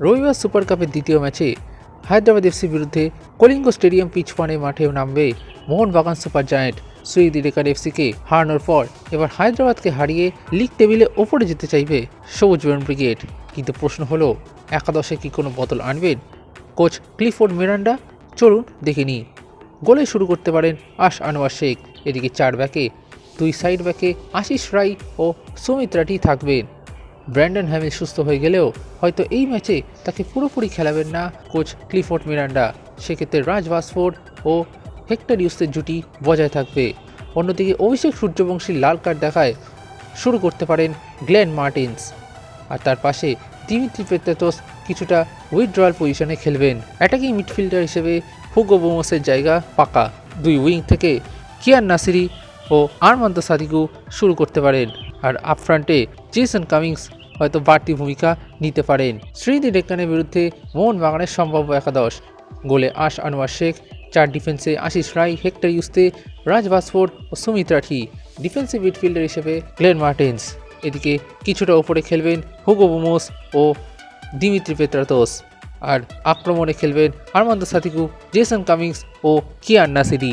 রবিবার সুপার কাপের দ্বিতীয় ম্যাচে হায়দ্রাবাদ এফসির বিরুদ্ধে কলিঙ্গ স্টেডিয়াম পিচ পানে মাঠে নামবে মোহনবাগান সুপার জায়েন্ট। সুইদি রেকার এফসিকে হারানোর পর এবার হায়দ্রাবাদকে হারিয়ে লিগ টেবিলে ওপরে যেতে চাইবে সবুজ বরণ ব্রিগেড। কিন্তু প্রশ্ন হলো, একাদশে কি কোনো বদল আনবেন কোচ ক্লিফোর্ড মিরান্ডা, চলুন নিই। গোলে শুরু করতে পারেন আশ আনোয়ার শেখ। এদিকে চার ব্যাকে, দুই সাইড ব্যাকে আশিস রাই ও সুমিত্রাটি থাকবেন। ব্র্যান্ডন হ্যামিল সুস্থ হয়ে গেলেও হয়তো এই ম্যাচে তাকে পুরোপুরি খেলাবেন না কোচ ক্লিফোর্ড মিরান্ডা। সেক্ষেত্রে রাজ ভাসফোর্ড ও হেক্টর ইউসের জুটি বজায় থাকবে। অন্যদিকে অভিষেক সূর্যবংশীর লাল কার্ড দেখায় শুরু করতে পারেন গ্লেন মার্টিন্স। আর তার পাশে দিমিত্রি পেত্রাতোস কিছুটা উইথড্রয়াল পজিশনে খেলবেন। অ্যাটাকিং মিডফিল্ডার হিসেবে হুগো বোমসের জায়গা পাকা। দুই উইং থেকে কিয়ান নাসিরি ও আরমান্দ সাদিকু শুরু করতে পারেন। আর আপফ্রন্টে জেসন কামিংস হয়তো বাড়তি ভূমিকা নিতে পারেন। শ্রীদি ডেক্কানের বিরুদ্ধে মোহনবাগানের সম্ভাব্য একাদশ। গোলে আশ আনোয়ার শেখ, চার ডিফেন্সে আশিস রাই হেক্টর ইউস্তে রাজ ভাসফোর্ড ও সুমিত রাঠি। ডিফেন্সিভ মিডফিল্ডার হিসেবে গ্লেন মার্টেন্স। এদিকে কিছুটা ওপরে খেলবেন হুগো বোমোস ও দিমিত্রি পেত্রাতোস। আর আক্রমণে খেলবেন আরমান্দ সাতিকু জেসন কামিংস ও Kiyan Nassiri.